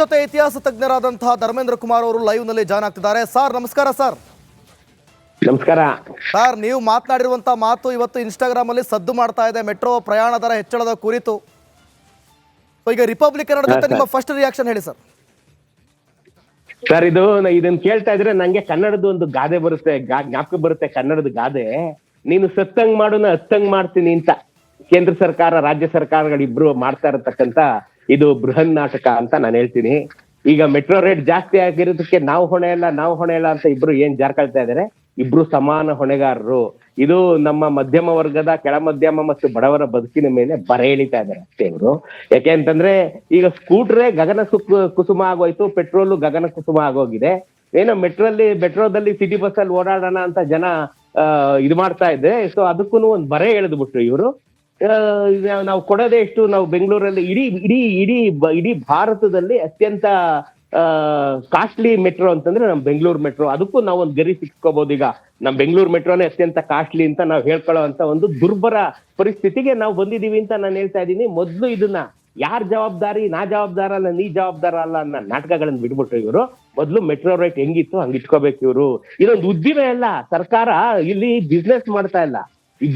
ಜೊತೆ ಇತಿಹಾಸ ತಜ್ಞರಾದಂತಹ ಧರ್ಮೇಂದ್ರ ಕುಮಾರ್ ಅವರು ಲೈವ್ನಲ್ಲಿ ಜಾಯ್ನ್ ಆಗ್ತಿದ್ದಾರೆ. ಸರ್ ನಮಸ್ಕಾರ ಸರ್ ನಮಸ್ಕಾರ. ಸರ್ ನೀವು ಮಾತನಾಡಿರುವಂತಹ ಮಾತು ಇವತ್ತು ಇನ್ಸ್ಟಾಗ್ರಾಮ್ ಅಲ್ಲಿ ಸದ್ದು ಮಾಡ್ತಾ ಇದೆ. ಮೆಟ್ರೋ ಪ್ರಯಾಣ ದರ ಹೆಚ್ಚಳದ ಕುರಿತು. ಈಗ ರಿಪಬ್ಲಿಕ್ ಕನ್ನಡ ಜೊತೆ ನಿಮ್ಮ ಫಸ್ಟ್ ರಿಯಾಕ್ಷನ್ ಹೇಳಿ ಸರ್ ಸರ್ ಇದು ಇದನ್ನ ಕೇಳ್ತಾ ಇದ್ರೆ ನಂಗೆ ಕನ್ನಡದ ಒಂದು ಗಾದೆ ಬರುತ್ತೆ ಜ್ಞಾಪಕ ಬರುತ್ತೆ ಕನ್ನಡದ ಗಾದೆ. ನೀನು ಸತ್ತಂಗ್ ಮಾಡು ನಾ ಹತ್ತಂಗ್ ಮಾಡ್ತೀನಿ ಅಂತ ಕೇಂದ್ರ ಸರ್ಕಾರ ರಾಜ್ಯ ಸರ್ಕಾರಗಳಿಬ್ರು ಮಾಡ್ತಾ ಇರತಕ್ಕಂತ ಇದು ಬೃಹನ್ ನಾಟಕ ಅಂತ ನಾನು ಹೇಳ್ತೀನಿ. ಈಗ ಮೆಟ್ರೋ ರೇಟ್ ಜಾಸ್ತಿ ಆಗಿರೋದಕ್ಕೆ ನಾವು ಹೊಣೆ ಇಲ್ಲ ನಾವು ಹೊಣೆ ಇಲ್ಲ ಅಂತ ಇಬ್ರು ಏನ್ ಜಾರ್ಕೊಳ್ತಾ ಇದಾರೆ? ಇಬ್ರು ಸಮಾನ ಹೊಣೆಗಾರರು. ಇದು ನಮ್ಮ ಮಧ್ಯಮ ವರ್ಗದ ಕೆಳ ಮಧ್ಯಮ ಮತ್ತು ಬಡವರ ಬದುಕಿನ ಮೇಲೆ ಬರೆ ಎಳಿತಾ ಇದ್ದಾರೆ ಅಷ್ಟೇ ಇವರು. ಯಾಕೆ ಅಂತಂದ್ರೆ ಈಗ ಸ್ಕೂಟ್ರೇ ಗಗನ ಕುಸುಮ ಆಗೋಯ್ತು, ಪೆಟ್ರೋಲು ಗಗನ ಕುಸುಮ ಆಗೋಗಿದೆ. ಏನೋ ಮೆಟ್ರೋಲ್ಲಿ, ಮೆಟ್ರೋದಲ್ಲಿ ಸಿಟಿ ಬಸ್ ಅಲ್ಲಿ ಓಡಾಡೋಣ ಅಂತ ಜನ ಇದು ಮಾಡ್ತಾ ಇದ್ದೆ ಸೊ ಅದಕ್ಕೂ ಒಂದು ಬರೆ ಎಳೆದ್ಬಿಟ್ರು ಇವರು. ನಾವು ಕೊಡೋದೇ ಎಷ್ಟು? ನಾವು ಬೆಂಗಳೂರಲ್ಲಿ ಇಡೀ ಇಡೀ ಇಡೀ ಇಡೀ ಭಾರತದಲ್ಲಿ ಅತ್ಯಂತ ಕಾಸ್ಟ್ಲಿ ಮೆಟ್ರೋ ಅಂತಂದ್ರೆ ನಮ್ ಬೆಂಗಳೂರು ಮೆಟ್ರೋ ಅದಕ್ಕೂ ನಾವು ಒಂದು ಗರಿ ಸಿಕ್ಕೋಬಹುದು ಈಗ. ನಮ್ ಬೆಂಗಳೂರು ಮೆಟ್ರೋನೇ ಅತ್ಯಂತ ಕಾಸ್ಟ್ಲಿ ಅಂತ ನಾವು ಹೇಳ್ಕೊಳ್ಳೋ ಅಂತ ಒಂದು ದುರ್ಬರ ಪರಿಸ್ಥಿತಿಗೆ ನಾವು ಬಂದಿದೀವಿ ಅಂತ ನಾನು ಹೇಳ್ತಾ ಇದ್ದೀನಿ. ಮೊದ್ಲು ಇದನ್ನ ಯಾರ್ ಜವಾಬ್ದಾರಿ? ನಾ ಜವಾಬ್ದಾರ ಅಲ್ಲ, ನೀ ಜವಾಬ್ದಾರ ಅಲ್ಲ ಅನ್ನೋ ನಾಟಕಗಳನ್ನ ಬಿಟ್ಬಿಟ್ರು ಇವರು. ಮೊದ್ಲು ಮೆಟ್ರೋ ರೇಟ್ ಹೆಂಗಿತ್ತು? ಹಂಗ್ ಇಟ್ಕೋಬೇಕು ಇವರು. ಇದೊಂದು ಉದ್ದಿಮೆ ಅಲ್ಲ. ಸರ್ಕಾರ ಇಲ್ಲಿ ಬಿಸ್ನೆಸ್ ಮಾಡ್ತಾ ಇಲ್ಲ.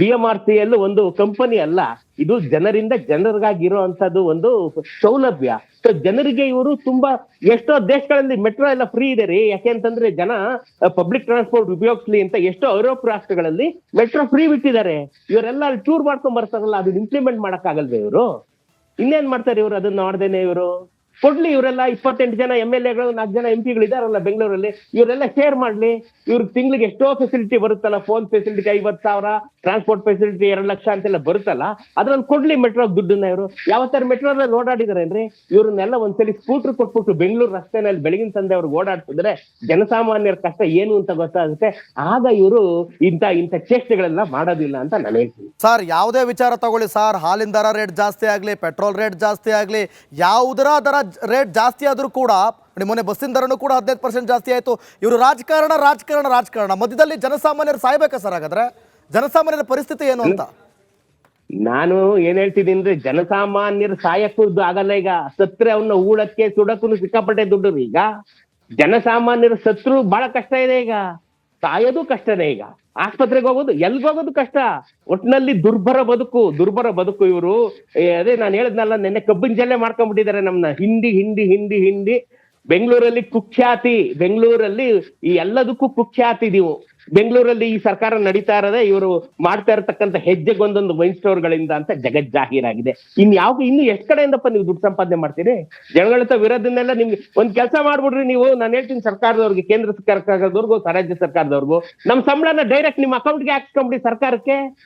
ಬಿ ಎಂ ಆರ್ ಒಂದು ಕಂಪನಿ ಅಲ್ಲ, ಇದು ಜನರಿಂದ ಜನರಿಗಾಗಿರುವಂತದ್ದು ಒಂದು ಸೌಲಭ್ಯ. ಸೊ ಜನರಿಗೆ ಇವರು ತುಂಬಾ ಎಷ್ಟೋ ದೇಶಗಳಲ್ಲಿ ಮೆಟ್ರೋ ಎಲ್ಲ ಫ್ರೀ ಇದೆ ರೀ. ಯಾಕೆ ಅಂತಂದ್ರೆ ಜನ ಪಬ್ಲಿಕ್ ಟ್ರಾನ್ಸ್ಪೋರ್ಟ್ ಉಪಯೋಗಿಸ್ಲಿ ಅಂತ ಎಷ್ಟೋ ಯುರೋಪ್ ರಾಷ್ಟ್ರಗಳಲ್ಲಿ ಮೆಟ್ರೋ ಫ್ರೀ ಬಿಟ್ಟಿದ್ದಾರೆ. ಇವರೆಲ್ಲ ಅಲ್ಲಿ ಟೂರ್ ಮಾಡ್ಕೊಂಡ್ ಬರ್ತಾರಲ್ಲ, ಅದನ್ನ ಇಂಪ್ಲಿಮೆಂಟ್ ಮಾಡಕ್ ಆಗಲ್ವೇ ಇವರು? ಇನ್ನೇನ್ ಮಾಡ್ತಾರೆ ಇವರು ಅದನ್ನ ನೋಡ್ದೇನೆ ಇವರು? ಕೊಡ್ಲಿ ಇವರೆಲ್ಲ ಇಪ್ಪತ್ತೆಂಟು ಜನ ಎಂ ಎಲ್ ಎಗಳು, ನಾಲ್ಕು ಜನ ಎಂ ಪಿಗಳು ಇದಾರಲ್ಲ ಬೆಂಗಳೂರಲ್ಲಿ, ಇವರೆಲ್ಲ ಶೇರ್ ಮಾಡ್ಲಿ. ಇವ್ರಿಗೆ ತಿಂಗಳಿಗೆ ಎಷ್ಟೋ ಫೆಸಿಲಿಟಿ ಬರುತ್ತಲ್ಲ ಫೋನ್ ಫೆಸಿಲಿಟಿ ಐವತ್ ಸಾವಿರ ಟ್ರಾನ್ಸ್ಪೋರ್ಟ್ ಫೆಸಿಲಿಟಿ ಎರಡು ಲಕ್ಷ ಅಂತೆಲ್ಲ ಬರುತ್ತಲ್ಲ, ಅದ್ರಲ್ಲಿ ಕೊಡ್ಲಿ ಮೆಟ್ರೋ ದುಡ್ಡನ್ನ ಇವರು. ಯಾವತ್ತಾರು ಮೆಟ್ರೋದಲ್ಲಿ ಓಡಾಡಿದಾರೇನ್ರಿ ಇವ್ರನ್ನೆಲ್ಲ ಒಂದ್ಸಲಿ ಸ್ಕೂಟರ್ ಕೊಟ್ಬಿಟ್ಟು ಬೆಂಗಳೂರು ರಸ್ತೆನಲ್ಲಿ ಬೆಳಗಿನ ಸಂದೆ ಅವ್ರಿಗೆ ಓಡಾಡ್ತಿದ್ರೆ ಜನಸಾಮಾನ್ಯರ ಕಷ್ಟ ಏನು ಅಂತ ಗೊತ್ತಾಗುತ್ತೆ. ಆಗ ಇವರು ಇಂಥ ಇಂಥ ಚೇಷ್ಟೆಗಳೆಲ್ಲ ಮಾಡೋದಿಲ್ಲ ಅಂತ ನಾನು ಹೇಳ್ತೀನಿ. ಸರ್ ಯಾವುದೇ ವಿಚಾರ ತಗೊಳ್ಳಿ ಸರ್ ಹಾಲಿನ ದರ ರೇಟ್ ಜಾಸ್ತಿ ಆಗಲಿ ಪೆಟ್ರೋಲ್ ರೇಟ್ ಜಾಸ್ತಿ ಆಗಲಿ, ಯಾವುದರ ದರ ರೇಟ್ ಜಾಸ್ತಿ ಆದರೂ ಕೂಡ ನೋಡಿ, ಮೊನ್ನೆ ಬಸ್ಸಿನ ದರನೂ ಕೂಡ ಹದಿನೈದು ಪರ್ಸೆಂಟ್ ಜಾಸ್ತಿ ಆಯಿತು. ಇವರು ರಾಜಕಾರಣ ರಾಜಕಾರಣ ರಾಜಕಾರಣ. ಮಧ್ಯದಲ್ಲಿ ಜನಸಾಮಾನ್ಯರು ಸಾಯ್ಬೇಕಾ ಸರ್ ಹಾಗಾದ್ರೆ? ಜನಸಾಮಾನ್ಯರ ಪರಿಸ್ಥಿತಿ ಏನು ಅಂತ? ನಾನು ಏನ್ ಹೇಳ್ತಿದ್ದೀನಿ ಅಂದ್ರೆ ಜನಸಾಮಾನ್ಯರ ಸಾಯಕ್ಕೂ ಆಗಲ್ಲ ಈಗ. ಸತ್ರೆ ಅವನ್ನ ಊಳಕ್ಕೆ ಸುಡಕ್ಕೂ ಸಿಕ್ಕಾಪಟ್ಟೆ ದುಡ್ಡು ಈಗ. ಜನಸಾಮಾನ್ಯರ ಸತ್ರು ಬಹಳ ಕಷ್ಟ ಇದೆ ಈಗ. ಸಾಯೋದು ಕಷ್ಟನೇ ಈಗ. ಆಸ್ಪತ್ರೆಗೆ ಹೋಗೋದು, ಎಲ್ಗ್ ಹೋಗೋದು ಕಷ್ಟ? ಒಟ್ಟಿನಲ್ಲಿ ದುರ್ಬರ ಬದುಕು ದುರ್ಬರ ಬದುಕು ಇವರು. ಅದೇ ನಾನು ಹೇಳಿದ್ನಲ್ಲ, ನಿನ್ನೆ ಕಬ್ಬಿನ ಜಲ್ಲೆ ಮಾಡ್ಕೊಂಡ್ಬಿಟ್ಟಿದ್ದಾರೆ ನಮ್ನ. ಹಿಂದಿ ಹಿಂದಿ ಹಿಂದಿ ಹಿಂದಿ. ಬೆಂಗಳೂರಲ್ಲಿ ಕುಖ್ಯಾತಿ, ಬೆಂಗಳೂರಲ್ಲಿ ಈ ಎಲ್ಲದಕ್ಕೂ ಕುಖ್ಯಾತಿ ನೀವು. ಬೆಂಗಳೂರಲ್ಲಿ ಈ ಸರ್ಕಾರ ನಡೀತಾ ಇರೋದೇ ಇವರು ಮಾಡ್ತಾ ಇರತಕ್ಕಂತ ಹೆಜ್ಜೆಗೊಂದೊಂದು ವೈನ್ ಸ್ಟೋರ್ಗಳಿಂದ ಅಂತ ಜಗತ್ ಜಾಹೀರಾಗಿದೆ. ಇನ್ ಯಾವ ಇನ್ನು ಎಷ್ಟ್ ಕಡೆಯಿಂದಪ್ಪ ನೀವು ದುಡ್ಡು ಸಂಪಾದನೆ ಮಾಡ್ತೀರಿ? ಜನಗಳ ಹತ್ರ ವಿರೋಧನೆಲ್ಲ ನಿಮ್ಗೆ ಒಂದ್ ಕೆಲಸ ಮಾಡ್ಬಿಡ್ರಿ ನೀವು. ನಾನು ಹೇಳ್ತೀನಿ ಸರ್ಕಾರದವ್ರಿಗೆ, ಕೇಂದ್ರ ಸರ್ಕಾರದವ್ರಿಗೂ, ರಾಜ್ಯ ಸರ್ಕಾರದವ್ರಿಗೂ. ನಮ್ ಸಂಬಳನ ಡೈರೆಕ್ಟ್ ನಿಮ್ಮ ಅಕೌಂಟ್ಗೆ ಹಾಕ್ಸ್ಕೊಂಬಿಡಿ ಸರ್ಕಾರಕ್ಕೆ.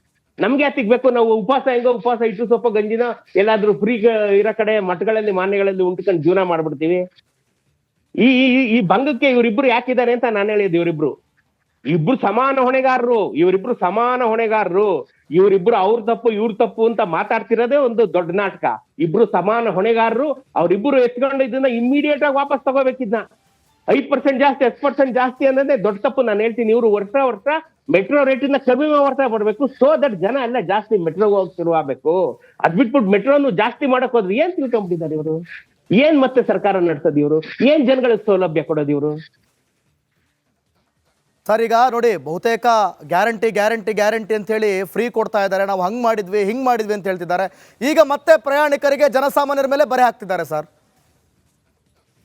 ನಮ್ಗೆ ಸಿಗ್ಬೇಕು? ನಾವು ಉಪವಾಸ ಹೆಂಗೋ ಉಪವಾಸ ಇಟ್ಟು ಸೊಪ್ಪ ಗಂಜಿನ ಎಲ್ಲಾದ್ರೂ ಫ್ರೀ ಇರೋ ಕಡೆ ಮಠಗಳಲ್ಲಿ, ಮಾನ್ಯಗಳಲ್ಲಿ ಉಂಟ್ಕೊಂಡು ಜೀವನ ಮಾಡ್ಬಿಡ್ತೀವಿ. ಈ- ಈ ಭಂಗಕ್ಕೆ ಇವರಿಬ್ರು ಯಾಕಿದ್ದಾರೆ ಅಂತ ನಾನು ಹೇಳಿದ್ದು ಇವರಿಬ್ರು. ಇಬ್ರು ಸಮಾನ ಹೊಣೆಗಾರರು, ಇವರಿಬ್ರು ಸಮಾನ ಹೊಣೆಗಾರರು, ಇವರಿಬ್ರು ಅವ್ರ ತಪ್ಪು, ಇವ್ರ ತಪ್ಪು ಅಂತ ಮಾತಾಡ್ತಿರೋದೇ ಒಂದು ದೊಡ್ಡ ನಾಟಕ. ಇಬ್ರು ಸಮಾನ ಹೊಣೆಗಾರರು, ಅವ್ರಿಬ್ರು ಎತ್ಕೊಂಡು ಇದನ್ನ ಇಮಿಡಿಯೇಟ್ ಆಗಿ ವಾಪಸ್ ತಗೋಬೇಕಿದ್ನ ಐದ್ ಪರ್ಸೆಂಟ್ ಜಾಸ್ತಿ, ಹತ್ತು ಪರ್ಸೆಂಟ್ ಜಾಸ್ತಿ ಅನ್ನೋದೇ ದೊಡ್ಡ ತಪ್ಪು. ನಾನು ಹೇಳ್ತೀನಿ, ಇವರು ವರ್ಷ ವರ್ಷ ಮೆಟ್ರೋ ರೇಟ್ ಇಂದ ಕಡಿಮೆ ಮಾಡ್ತಾ ಬರ್ಬೇಕು ಸೋ ದಟ್ ಜನ ಎಲ್ಲ ಜಾಸ್ತಿ ಮೆಟ್ರೋಗೆ ಹೋಗಿ ಶುರು ಆಗ್ಬೇಕು. ಅದ್ ಬಿಟ್ಬಿಟ್ಟು ಮೆಟ್ರೋನು ಜಾಸ್ತಿ ಮಾಡಕ್ ಹೋದ್ರೆ ಏನ್ ತಿಳ್ಕೊಂಬಿಟ್ಟಿದ್ದಾರೆ ಇವರು? ಏನ್ ಮತ್ತೆ ಸರ್ಕಾರ ನಡೆಸೋದು ಇವರು? ಏನ್ ಜನಗಳಿಗೆ ಸೌಲಭ್ಯ ಕೊಡೋದು ಇವರು? ಸರ್ ಈಗ ನೋಡಿ ಬಹುತೇಕ ಗ್ಯಾರಂಟಿ ಗ್ಯಾರಂಟಿ ಗ್ಯಾರಂಟಿ ಅಂತ ಹೇಳಿ ಫ್ರೀ ಕೊಡ್ತಾ ಇದ್ದಾರೆ. ನಾವು ಹಂಗೆ ಮಾಡಿದ್ವಿ ಹಿಂಗೆ ಮಾಡಿದ್ವಿ ಅಂತ ಹೇಳ್ತಿದ್ದಾರೆ. ಈಗ ಮತ್ತೆ ಪ್ರಯಾಣಿಕರಿಗೆ ಜನಸಾಮಾನ್ಯರ ಮೇಲೆ ಬರೆ ಹಾಕ್ತಿದ್ದಾರೆ ಸರ್.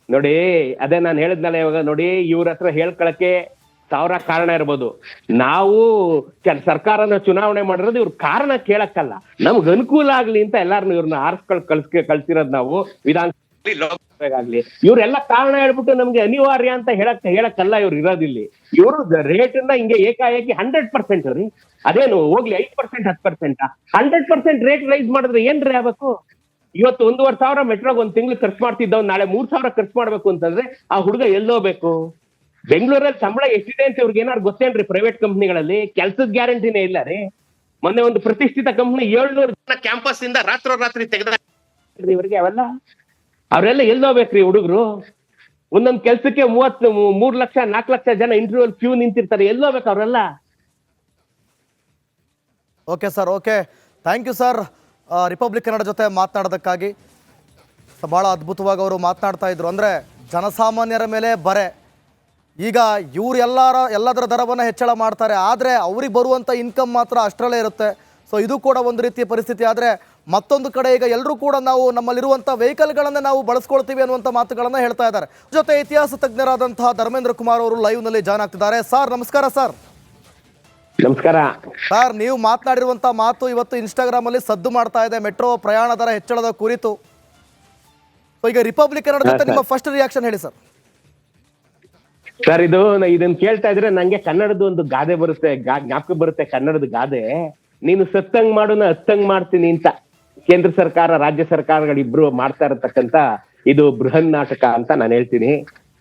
ನೋಡಿ ಅದೇ ನಾನು ಹೇಳಿದ್ನಲ್ಲ ಇವಾಗ ನೋಡಿ ಇವ್ರ ಹತ್ರ ಹೇಳ್ಕೊಳಕ್ಕೆ ಸಾವಿರ ಕಾರಣ ಇರ್ಬೋದು. ನಾವು ಸರ್ಕಾರನ ಚುನಾವಣೆ ಮಾಡಿರೋದು ಇವ್ರ ಕಾರಣ ಕೇಳಕ್ಕಲ್ಲ. ನಮ್ಗೆ ಅನುಕೂಲ ಆಗ್ಲಿ ಅಂತ ಎಲ್ಲಾರನು ಇವ್ರನ್ನ ಆರ್ಸ್ಕೊಳ್ ಕಳ್ಸ್ ಕಳ್ಸಿರೋದ್ ನಾವು ವಿಧಾನಸಭೆ ಲೋಕಸಭೆಗಾಗ್ಲಿ ಇವ್ರೆಲ್ಲ ಕಾರಣ ಹೇಳ್ಬಿಟ್ಟು ನಮ್ಗೆ ಅನಿವಾರ್ಯ ಅಂತ ಹೇಳಕ್ ಹೇಳಕ್ಕಲ್ಲ ಇವ್ರು ಇರೋದಿಲ್ಲಿ ಇವರು ರೇಟ್ ಅನ್ನ ಹಿಂಗೆ ಏಕಾಏಕಿ ಹಂಡ್ರೆಡ್ ಪರ್ಸೆಂಟ್ ರೀ. ಅದೇನು ಹೋಗ್ಲಿ ಐದ್ ಪರ್ಸೆಂಟ್ ಹತ್ತು percent hundred percent rate rise ಮಾಡಿದ್ರೆ ಏನ್ರಿ ಆಗ್ಬೇಕು? ಇವತ್ತು ಒಂದೂವರೆ ಸಾವಿರ ಮೆಟ್ರೋಗ್ ಒಂದ್ ತಿಂಗಳು ಖರ್ಚು ಮಾಡ್ತಿದ್ದವ್ ನಾಳೆ ಮೂರ್ ಸಾವಿರ ಖರ್ಚು ಮಾಡ್ಬೇಕು ಅಂತಂದ್ರೆ ಆ ಹುಡುಗ ಎಲ್ಲೋಬೇಕು ಬೆಂಗಳೂರಲ್ಲಿ ಸಂಬಳ ಎಷ್ಟಿದೆ ಅಂತ ಇವ್ರಿಗೆ ಏನಾರು ಗೊತ್ತೇನ್ರಿ ಪ್ರೈವೇಟ್ ಕಂಪ್ನಿಗಳಲ್ಲಿ ಕೆಲ್ಸದ ಗ್ಯಾರಂಟಿನೇ ಇಲ್ಲ ರೀ. ಮೊನ್ನೆ ಒಂದು ಪ್ರತಿಷ್ಠಿತ ಕಂಪ್ನಿ ಏಳ್ನೂರು ಜನ ಕ್ಯಾಂಪಸ್ ಇಂದ ರಾತ್ರೋರಾತ್ರಿ ತೆಗೆದ ಇವರಿಗೆ ಅವೆಲ್ಲ ಅವರೆಲ್ಲ ಎಲ್ಲೋಗ್ಬೇಕ್ರಿ ಹುಡುಗರು? ಒಂದೊಂದು ಕೆಲ್ಸಕ್ಕೆ ಮೂವತ್ ಮೂರ್ ಲಕ್ಷ ನಾಲ್ಕು ಲಕ್ಷ ಜನ ಇಂಟರ್ವ್ಯೂ ಕ್ಯೂ ನಿಂತಿರ್ತಾರೆ. ಎಲ್ಲೋಬೇಕು ಅವರೆಲ್ಲ? Okay sir okay thank you sir Republic Kannada ಜೊತೆ ಮಾತನಾಡೋದಕ್ಕಾಗಿ. ಭಾಳ ಅದ್ಭುತವಾಗಿ ಅವರು ಮಾತನಾಡ್ತಾ ಇದ್ರು. ಅಂದರೆ ಜನಸಾಮಾನ್ಯರ ಮೇಲೆ ಬರೆ. ಈಗ ಇವರೆಲ್ಲರ ಎಲ್ಲದರ ದರವನ್ನು ಹೆಚ್ಚಳ ಮಾಡ್ತಾರೆ. ಆದರೆ ಅವ್ರಿಗೆ ಬರುವಂಥ ಇನ್ಕಮ್ ಮಾತ್ರ ಅಷ್ಟರಲ್ಲೇ ಇರುತ್ತೆ. ಸೊ ಇದು ಕೂಡ ಒಂದು ರೀತಿಯ ಪರಿಸ್ಥಿತಿ. ಆದರೆ ಮತ್ತೊಂದು ಕಡೆ ಈಗ ಎಲ್ಲರೂ ಕೂಡ ನಾವು ನಮ್ಮಲ್ಲಿರುವಂಥ ವೆಹಿಕಲ್ಗಳನ್ನು ನಾವು ಬಳಸ್ಕೊಳ್ತೀವಿ ಅನ್ನುವಂಥ ಮಾತುಗಳನ್ನು ಹೇಳ್ತಾ ಇದ್ದಾರೆ. ಜೊತೆ ಇತಿಹಾಸ ತಜ್ಞರಾದಂತಹ ಧರ್ಮೇಂದ್ರ ಕುಮಾರ್ ಅವರು ಲೈವ್ನಲ್ಲಿ ಜಾಯ್ನ್ ಆಗ್ತಿದ್ದಾರೆ. ಸರ್ ನಮಸ್ಕಾರ ಸರ್. ನಮಸ್ಕಾರ. ಸರ್ ನೀವು ಮಾತನಾಡಿರುವಂತಹ ಮಾತು ಇವತ್ತು ಇನ್ಸ್ಟಾಗ್ರಾಮ್ ಅಲ್ಲಿ ಸದ್ದು ಮಾಡ್ತಾ ಇದೆ. ಮೆಟ್ರೋ ಪ್ರಯಾಣ ದರ ಹೆಚ್ಚಳದ ಕುರಿತು. ಈಗ ರಿಪಬ್ಲಿಕ್ ಕನ್ನಡ ಜೊತೆ ನಿಮ್ಮ ಫಸ್ಟ್ ರಿಯಾಕ್ಷನ್ ಹೇಳಿ ಸರ್. ಸರ್ ಇದು ಇದನ್ನ ಕೇಳ್ತಾ ಇದ್ರೆ ನಂಗೆ ಕನ್ನಡದ ಒಂದು ಗಾದೆ ಬರುತ್ತೆ ಜ್ಞಾಪಕ ಬರುತ್ತೆ ಕನ್ನಡದ ಗಾದೆ. ನೀನು ಸತ್ತಂಗ್ ಮಾಡು ನಾ ಹತ್ತಂಗ್ ಮಾಡ್ತೀನಿ ಅಂತ. ಕೇಂದ್ರ ಸರ್ಕಾರ, ರಾಜ್ಯ ಸರ್ಕಾರಗಳಿಬ್ರು ಮಾಡ್ತಾ ಇರತಕ್ಕಂತ ಇದು ಬೃಹನ್ ನಾಟಕ ಅಂತ ನಾನು ಹೇಳ್ತೀನಿ.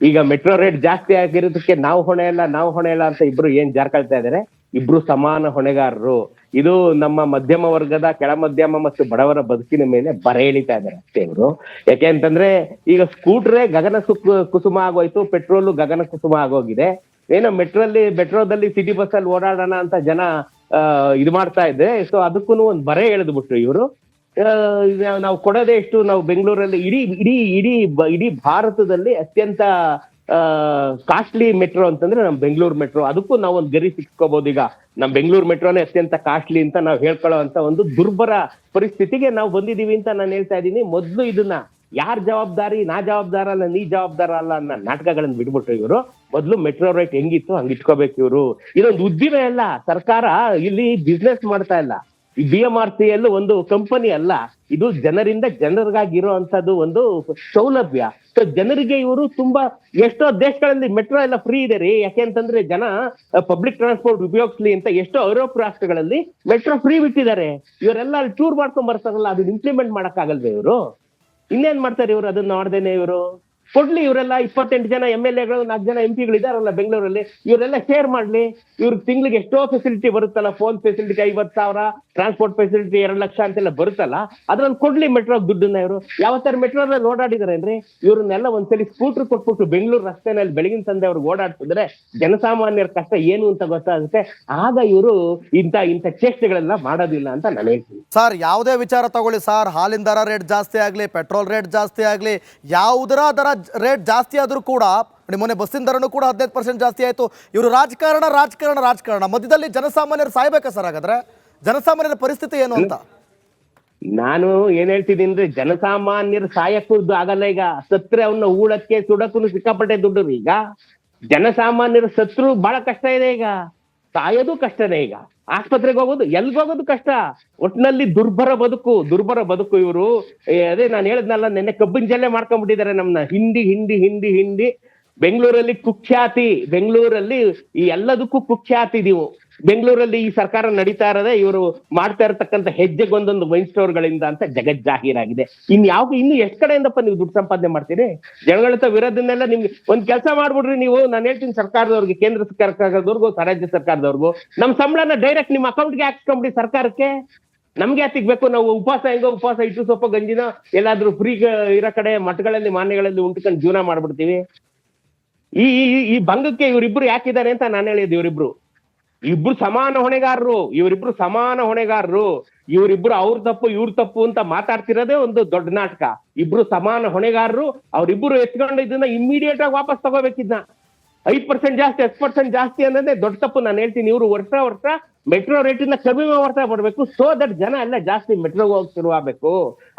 ಈಗ ಮೆಟ್ರೋ ರೇಟ್ ಜಾಸ್ತಿ ಆಗಿರೋದಕ್ಕೆ ನಾವು ಹೊಣೆ ಇಲ್ಲ ನಾವು ಹೊಣೆ ಇಲ್ಲ ಅಂತ ಇಬ್ರು ಏನ್ ಜಾರ್ಕೊಳ್ತಾ ಇದಾರೆ? ಇಬ್ರು ಸಮಾನ ಹೊಣೆಗಾರರು. ಇದು ನಮ್ಮ ಮಧ್ಯಮ ವರ್ಗದ, ಕೆಳ ಮಧ್ಯಮ ಮತ್ತು ಬಡವರ ಬದುಕಿನ ಮೇಲೆ ಬರ ಎಳಿತಾ ಇದ್ದಾರೆ ಅಷ್ಟೇ ಇವರು. ಯಾಕೆ ಅಂತಂದ್ರೆ ಈಗ ಸ್ಕೂಟ್ರೇ ಗಗನ ಕುಸುಮ ಆಗೋಯ್ತು, ಪೆಟ್ರೋಲು ಗಗನ ಕುಸುಮ ಆಗೋಗಿದೆ. ಏನೋ ಮೆಟ್ರಲ್ಲಿ, ಮೆಟ್ರೋದಲ್ಲಿ ಸಿಟಿ ಬಸ್ ಅಲ್ಲಿ ಓಡಾಡೋಣ ಅಂತ ಜನ ಇದು ಮಾಡ್ತಾ ಇದ್ರೆ, ಸೊ ಅದಕ್ಕೂ ಒಂದು ಬರೆ ಎಳೆದ್ಬಿಟ್ರು ಇವರು. ನಾವು ಕೊಡೋದೇ ಎಷ್ಟು ನಾವು ಬೆಂಗಳೂರಲ್ಲಿ ಇಡೀ ಇಡೀ ಇಡೀ ಇಡೀ ಭಾರತದಲ್ಲಿ ಅತ್ಯಂತ ಕಾಸ್ಟ್ಲಿ ಮೆಟ್ರೋ ಅಂತಂದ್ರೆ ನಮ್ ಬೆಂಗಳೂರು ಮೆಟ್ರೋ ಅದಕ್ಕೂ ನಾವು ಒಂದು ಗರಿ ಸಿಕ್ಕೋಬಹುದು ಈಗ. ನಮ್ ಬೆಂಗಳೂರು ಮೆಟ್ರೋನೇ ಅತ್ಯಂತ ಕಾಸ್ಟ್ಲಿ ಅಂತ ನಾವು ಹೇಳ್ಕೊಳ್ಳೋ ಅಂತ ಒಂದು ದುರ್ಬರ ಪರಿಸ್ಥಿತಿಗೆ ನಾವು ಬಂದಿದೀವಿ ಅಂತ ನಾನು ಹೇಳ್ತಾ ಇದ್ದೀನಿ. ಮೊದ್ಲು ಇದನ್ನ ಯಾರ ಜವಾಬ್ದಾರಿ, ನಾ ಜವಾಬ್ದಾರ ಅಲ್ಲ, ನೀ ಜವಾಬ್ದಾರ ಅಲ್ಲ ಅನ್ನೋ ನಾಟಕಗಳನ್ನ ಬಿಟ್ಬಿಟ್ರು ಇವರು. ಮೊದ್ಲು ಮೆಟ್ರೋ ರೇಟ್ ಹೆಂಗಿತ್ತು, ಹಂಗಿಟ್ಕೋಬೇಕು ಇವರು. ಇದೊಂದು ಉದ್ದಿಮೆ ಅಲ್ಲ. ಸರ್ಕಾರ ಇಲ್ಲಿ ಬಿಸ್ನೆಸ್ ಮಾಡ್ತಾ ಇಲ್ಲ. ಬಿ ಎಂ ಆರ್ ಸಿ ಎಲ್ಲ ಒಂದು ಕಂಪನಿ ಅಲ್ಲ. ಇದು ಜನರಿಂದ ಜನರಿಗಾಗಿರೋ ಅಂತದ್ದು ಒಂದು ಸೌಲಭ್ಯ. ಸೊ ಜನರಿಗೆ ಇವರು ತುಂಬಾ ಎಷ್ಟೋ ದೇಶಗಳಲ್ಲಿ ಮೆಟ್ರೋ ಎಲ್ಲ ಫ್ರೀ ಇದೆ ರೀ. ಯಾಕೆ ಅಂತಂದ್ರೆ ಜನ ಪಬ್ಲಿಕ್ ಟ್ರಾನ್ಸ್ಪೋರ್ಟ್ ಉಪಯೋಗಿಸ್ಲಿ ಅಂತ ಎಷ್ಟೋ ಯುರೋಪ್ ರಾಷ್ಟ್ರಗಳಲ್ಲಿ ಮೆಟ್ರೋ ಫ್ರೀ ಬಿಟ್ಟಿದ್ದಾರೆ. ಇವರೆಲ್ಲ ಟೂರ್ ಮಾಡ್ಕೊಂಡ್ ಬರ್ತಾರಲ್ಲ ಅದನ್ನ ಇಂಪ್ಲಿಮೆಂಟ್ ಮಾಡಕ್ಕಾಗಲ್ವೇ ಇವರು? ಇನ್ನೇನ್ ಮಾಡ್ತಾರೆ ಇವರು ಅದನ್ನ ನೋಡ್ದೇನೆ ಇವರು? ಕೊಡ್ಲಿ ಇವರೆಲ್ಲ ಇಪ್ಪತ್ತೆಂಟು ಜನ ಎಂ ಎಲ್ ಎಗಳು, ನಾಲ್ಕು ಜನ ಎಂ ಪಿಗಳು ಇದಾರಲ್ಲ ಬೆಂಗಳೂರಲ್ಲಿ, ಇವರೆಲ್ಲ ಶೇರ್ ಮಾಡ್ಲಿ. ಇವ್ರ ತಿಂಗಳಿಗೆ ಎಷ್ಟೋ ಫೆಸಿಲಿಟಿ ಬರುತ್ತಲ್ಲ ಫೋನ್ ಫೆಸಿಲಿಟಿ ಐವತ್ ಸಾವಿರ ಟ್ರಾನ್ಸ್ಪೋರ್ಟ್ ಫೆಸಿಲಿಟಿ ಎರಡು ಲಕ್ಷ ಅಂತೆಲ್ಲ ಬರುತ್ತಲ್ಲ, ಅದ್ರಲ್ಲಿ ಕೊಡ್ಲಿ ಮೆಟ್ರೋ ದುಡ್ಡನ್ನ ಇವರು. ಯಾವತ್ತಾರು ಮೆಟ್ರೋದಲ್ಲಿ ಓಡಾಡಿದಾರೇನ್ರಿ ಇವ್ರನ್ನೆಲ್ಲ ಒಂದ್ಸಲಿ ಸ್ಕೂಟರ್ ಕೊಟ್ಬಿಟ್ಟು ಬೆಂಗಳೂರು ರಸ್ತೆನಲ್ಲಿ ಬೆಳಗಿನ ಸಂದೆ ಅವ್ರಿಗೆ ಓಡಾಡ್ತಿದ್ರೆ ಜನಸಾಮಾನ್ಯರ ಕಷ್ಟ ಏನು ಅಂತ ಗೊತ್ತಾಗುತ್ತೆ. ಆಗ ಇವರು ಇಂಥ ಇಂಥ ಚೇಷ್ಟೆಗಳೆಲ್ಲ ಮಾಡೋದಿಲ್ಲ ಅಂತ ನಾನು ಹೇಳ್ತೀನಿ. ಸರ್ ಯಾವುದೇ ವಿಚಾರ ತಗೊಳ್ಳಿ ಸರ್ ಹಾಲಿನ ದರ ರೇಟ್ ಜಾಸ್ತಿ ಆಗಲಿ ಪೆಟ್ರೋಲ್ ರೇಟ್ ಜಾಸ್ತಿ ಆಗಲಿ, ಯಾವುದರ ದರ ರೇಟ್ ಜಾಸ್ತಿ ಆದರೂ ಕೂಡ, ನೋಡಿ ಮೊನ್ನೆ ಬಸ್ಸಿನ ದರನೂ ಕೂಡ ಹದಿನೈದು ಪರ್ಸೆಂಟ್ ಜಾಸ್ತಿ ಆಯಿತು. ಇವರು ರಾಜಕಾರಣ ರಾಜಕಾರಣ ರಾಜಕಾರಣ. ಮಧ್ಯದಲ್ಲಿ ಜನಸಾಮಾನ್ಯರು ಸಾಯ್ಬೇಕಾ ಸರ್ ಹಾಗಾದ್ರೆ? ಜನಸಾಮಾನ್ಯರ ಪರಿಸ್ಥಿತಿ ಏನು ಅಂತ? ನಾನು ಏನ್ ಹೇಳ್ತಿದ್ದೀನಿ ಅಂದ್ರೆ, ಜನಸಾಮಾನ್ಯರ ಸಾಯಕ್ಕೂ ಆಗಲ್ಲ ಈಗ. ಸತ್ರೆ ಅವನ್ನ ಊಳಕ್ಕೆ ಸುಡಕ್ಕೂ ಸಿಕ್ಕಾಪಟ್ಟೆ ದುಡ್ಡು ಈಗ. ಜನಸಾಮಾನ್ಯರ ಸತ್ರು ಬಹಳ ಕಷ್ಟ ಇದೆ ಈಗ. ಸಾಯೋದು ಕಷ್ಟನೇ ಈಗ. ಆಸ್ಪತ್ರೆಗೆ ಹೋಗೋದು, ಎಲ್ಗ್ ಹೋಗೋದು ಕಷ್ಟ? ಒಟ್ಟಿನಲ್ಲಿ ದುರ್ಬರ ಬದುಕು ದುರ್ಬರ ಬದುಕು ಇವರು. ಅದೇ ನಾನು ಹೇಳದ್ನಲ್ಲ, ನೆನ್ನೆ ಕಬ್ಬಿನ ಜಲ್ಲೆ ಮಾಡ್ಕೊಂಡ್ಬಿಟ್ಟಿದ್ದಾರೆ ನಮ್ನ. ಹಿಂದಿ ಹಿಂದಿ ಹಿಂದಿ ಹಿಂದಿ. ಬೆಂಗಳೂರಲ್ಲಿ ಕುಖ್ಯಾತಿ, ಬೆಂಗಳೂರಲ್ಲಿ ಈ ಎಲ್ಲದಕ್ಕೂ ಕುಖ್ಯಾತಿ ನೀವು. ಬೆಂಗಳೂರಲ್ಲಿ ಈ ಸರ್ಕಾರ ನಡೀತಾ ಇರೋದೇ ಇವರು ಮಾಡ್ತಾ ಇರತಕ್ಕಂತ ಹೆಜ್ಜೆಗೊಂದೊಂದು ವೈನ್ ಸ್ಟೋರ್ಗಳಿಂದ ಅಂತ ಜಗಜ್ಜಾಹೀರಾಗಿದೆ ಇನ್ ಯಾವ ಇನ್ನು ಎಷ್ಟ್ ಕಡೆಯಿಂದಪ್ಪ ನೀವು ದುಡ್ಡು ಸಂಪಾದನೆ ಮಾಡ್ತೀರಿ? ಜನಗಳತ್ತ ವಿರೋಧನೆಲ್ಲ ನಿಮ್ಗೆ ಒಂದ್ ಕೆಲಸ ಮಾಡ್ಬಿಡ್ರಿ ನೀವು. ನಾನು ಹೇಳ್ತೀನಿ ಸರ್ಕಾರದವ್ರಿಗೆ, ಕೇಂದ್ರ ಸರ್ಕಾರದವ್ರಿಗೂ, ರಾಜ್ಯ ಸರ್ಕಾರದವ್ರಿಗೂ. ನಮ್ ಸಂಬಳನ ಡೈರೆಕ್ಟ್ ನಿಮ್ಮ ಅಕೌಂಟ್ಗೆ ಹಾಕ್ಸ್ಕೊಂಬಿಡಿ ಸರ್ಕಾರಕ್ಕೆ. ನಮ್ಗೆ ಯಾತಿಗ್ಬೇಕು ನಾವು ಉಪವಾಸ ಹೆಂಗೋ, ಉಪವಾಸ ಇಟ್ಟು ಸೊಪ್ಪ, ಗಂಜಿನ ಎಲ್ಲಾದ್ರೂ ಫ್ರೀ ಇರೋ ಕಡೆ ಮಠಗಳಲ್ಲಿ, ಮಾನ್ಯಗಳಲ್ಲಿ ಉಂಟ್ಕೊಂಡು ಜೀವನ ಮಾಡ್ಬಿಡ್ತೀವಿ. ಈ- ಈ ಭಂಗಕ್ಕೆ ಇವರಿಬ್ರು ಯಾಕಿದ್ದಾರೆ ಅಂತ ನಾನು ಹೇಳಿದ್ದು ಇವರಿಬ್ರು. ಇಬ್ರು ಸಮಾನ ಹೊಣೆಗಾರರು, ಇವರಿಬ್ರು ಸಮಾನ ಹೊಣೆಗಾರರು, ಇವರಿಬ್ರು ಅವ್ರ ತಪ್ಪು, ಇವ್ರ ತಪ್ಪು ಅಂತ ಮಾತಾಡ್ತಿರೋದೇ ಒಂದು ದೊಡ್ಡ ನಾಟಕ. ಇಬ್ರು ಸಮಾನ ಹೊಣೆಗಾರರು, ಅವ್ರಿಬ್ರು ಎತ್ಕೊಂಡು ಇದನ್ನ ಇಮಿಡಿಯೇಟ್ ಆಗಿ ವಾಪಸ್ ತಗೋಬೇಕಿದ್ನ ಐದ್ ಪರ್ಸೆಂಟ್ ಜಾಸ್ತಿ, ಹತ್ತು ಪರ್ಸೆಂಟ್ ಜಾಸ್ತಿ ಅನ್ನೋದೇ ದೊಡ್ಡ ತಪ್ಪು. ನಾನು ಹೇಳ್ತೀನಿ, ಇವರು ವರ್ಷ ವರ್ಷ ಮೆಟ್ರೋ ರೇಟ್ ಇಂದ ಕಡಿಮೆ ಮಾಡ್ತಾ ಬರ್ಬೇಕು ಸೊ ದಟ್ ಜನ ಎಲ್ಲ ಜಾಸ್ತಿ ಮೆಟ್ರೋಗೆ ಹೋಗಿ ಶುರು ಆಗ್ಬೇಕು.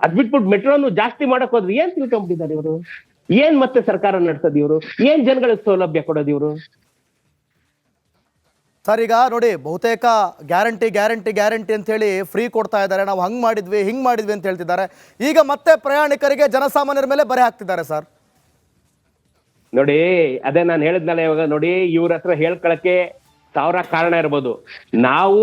ಅದ್ ಬಿಟ್ಬಿಟ್ಟು ಮೆಟ್ರೋನು ಜಾಸ್ತಿ ಮಾಡಕ್ ಹೋದ್ರೆ ಏನ್ ತಿಳ್ಕೊಂಡ್ಬಿಟ್ಟಿದ್ದಾರೆ ಇವರು? ಏನ್ ಮತ್ತೆ ಸರ್ಕಾರ ನಡೆಸೋದು ಇವರು? ಏನ್ ಜನಗಳಿಗೆ ಸೌಲಭ್ಯ ಕೊಡೋದು ಇವರು? ಸರ್, ಈಗ ನೋಡಿ, ಬಹುತೇಕ ಗ್ಯಾರಂಟಿ ಗ್ಯಾರಂಟಿ ಗ್ಯಾರಂಟಿ ಅಂತ ಹೇಳಿ ಫ್ರೀ ಕೊಡ್ತಾ ಇದ್ದಾರೆ. ನಾವು ಹಂಗೆ ಮಾಡಿದ್ವಿ, ಹಿಂಗೆ ಮಾಡಿದ್ವಿ ಅಂತ ಹೇಳ್ತಿದ್ದಾರೆ. ಈಗ ಮತ್ತೆ ಪ್ರಯಾಣಿಕರಿಗೆ ಜನಸಾಮಾನ್ಯರ ಮೇಲೆ ಬರೆ ಹಾಕ್ತಿದ್ದಾರೆ, ಸರ್. ನೋಡಿ, ಅದೇ ನಾನು ಹೇಳಿದ್ನಲ್ಲ ಇವಾಗ, ನೋಡಿ, ಇವ್ರ ಹತ್ರ ಹೇಳ್ಕೊಳಕ್ಕೆ ಸಾವಿರ ಕಾರಣ ಇರ್ಬೋದು. ನಾವು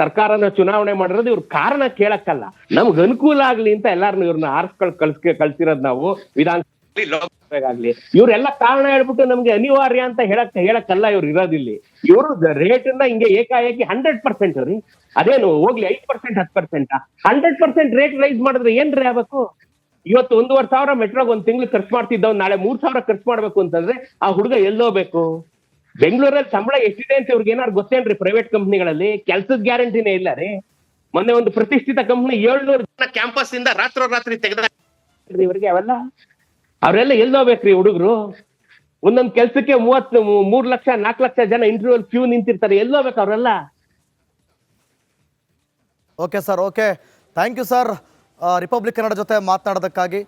ಸರ್ಕಾರನ ಚುನಾವಣೆ ಮಾಡಿರೋದು ಇವ್ರ ಕಾರಣ ಕೇಳಕ್ಕಲ್ಲ. ನಮ್ಗೆ ಅನುಕೂಲ ಆಗ್ಲಿ ಅಂತ ಎಲ್ಲಾರನ್ನು ಇವ್ರನ್ನ ಆರಿಸ್ಕೊಳ್ ಕಳ್ಸ್ ಕಳ್ಸಿರೋದು ನಾವು ವಿಧಾನ ಆಗ್ಲಿ. ಇವ್ರೆಲ್ಲ ಕಾರಣ ಹೇಳ್ಬಿಟ್ಟು ನಮ್ಗೆ ಅನಿವಾರ್ಯ ಅಂತ ಹೇಳಕ್ ಹೇಳಕ್ಕಲ್ಲ ಇವ್ರು ಇರೋದಿಲ್ಲಿ ಇವರು ರೇಟ್ನ ಹಿಂಗೆ ಏಕಾಏಕಿ ಹಂಡ್ರೆಡ್ ಪರ್ಸೆಂಟ್ ರೀ. ಅದೇನು ಹೋಗ್ಲಿ ಐದ್ ಪರ್ಸೆಂಟ್ ಹತ್ತು percent hundred percent rate rise ಮಾಡಿದ್ರೆ ಏನ್ರಿ ಆಗ್ಬೇಕು? ಇವತ್ತು ಒಂದೂವರೆ ಸಾವಿರ ಮೆಟ್ರೋಗ್ ಒಂದ್ ತಿಂಗಳು ಖರ್ಚು ಮಾಡ್ತಿದ್ದವ್ ನಾಳೆ ಮೂರ್ ಸಾವಿರ ಖರ್ಚು ಮಾಡ್ಬೇಕು ಅಂತಂದ್ರೆ ಆ ಹುಡುಗ ಎಲ್ಲೋಬೇಕು ಬೆಂಗಳೂರಲ್ಲಿ ಸಂಬಳ ಎಷ್ಟಿದೆ ಅಂತ ಇವ್ರಿಗೆ ಏನಾದ್ರು ಗೊತ್ತೇನ್ರಿ ಪ್ರೈವೇಟ್ ಕಂಪ್ನಿಗಳಲ್ಲಿ ಕೆಲ್ಸದ ಗ್ಯಾರಂಟಿನೇ ಇಲ್ಲ ರೀ. ಮೊನ್ನೆ ಒಂದು ಪ್ರತಿಷ್ಠಿತ ಕಂಪ್ನಿ ಏಳ್ನೂರು ಜನ ಕ್ಯಾಂಪಸ್ ಇಂದ ರಾತ್ರೋರಾತ್ರಿ ತೆಗೆದ ಇವರಿಗೆ ಇವ್ರಿಗೆ ಅವೆಲ್ಲ ಅವರೆಲ್ಲ ಎಲ್ಲಿ ಹೋಗ್ಬೇಕ್ರಿ ಹುಡುಗರು? ಒಂದೊಂದ್ ಕೆಲ್ಸಕ್ಕೆ ಮೂವತ್ ಮೂರ್ ಲಕ್ಷ ನಾಲ್ಕು ಲಕ್ಷ ಜನ ಇಂಟರ್ವ್ಯೂ ಕ್ಯೂ ನಿಂತಿರ್ತಾರೆ. ಎಲ್ಲಿ ಹೋಗ್ಬೇಕು ಅವರೆಲ್ಲ? Okay sir, okay. Thank you sir Republic Kannada ಜೊತೆ ಮಾತನಾಡೋದಕ್ಕಾಗಿ.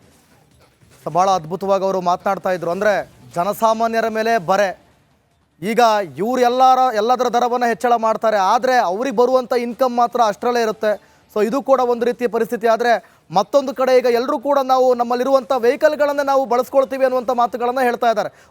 ಬಹಳ ಅದ್ಭುತವಾಗಿ ಅವರು ಮಾತನಾಡ್ತಾ ಇದ್ರು. ಅಂದರೆ ಜನಸಾಮಾನ್ಯರ ಮೇಲೆ ಬರೆ. ಈಗ ಇವ್ರು ಎಲ್ಲರ, ಎಲ್ಲದರ ದರವನ್ನು ಹೆಚ್ಚಳ ಮಾಡ್ತಾರೆ. ಆದರೆ ಅವ್ರಿಗೆ ಬರುವಂಥ ಇನ್ಕಮ್ ಮಾತ್ರ ಅಷ್ಟರಲ್ಲೇ ಇರುತ್ತೆ. ಸೊ ಇದು ಕೂಡ ಒಂದು ರೀತಿಯ ಪರಿಸ್ಥಿತಿ. ಆದರೆ ಮತ್ತೊಂದು ಕಡೆ ಈಗ ಎಲ್ಲರೂ ಕೂಡ ನಾವು ನಮ್ಮಲ್ಲಿರುವಂಥ ವೆಹಿಕಲ್ಗಳನ್ನು ನಾವು ಬಳಸ್ಕೊಳ್ತೀವಿ ಅನ್ನುವಂಥ ಮಾತುಗಳನ್ನು ಹೇಳ್ತಾ ಇದ್ದಾರೆ.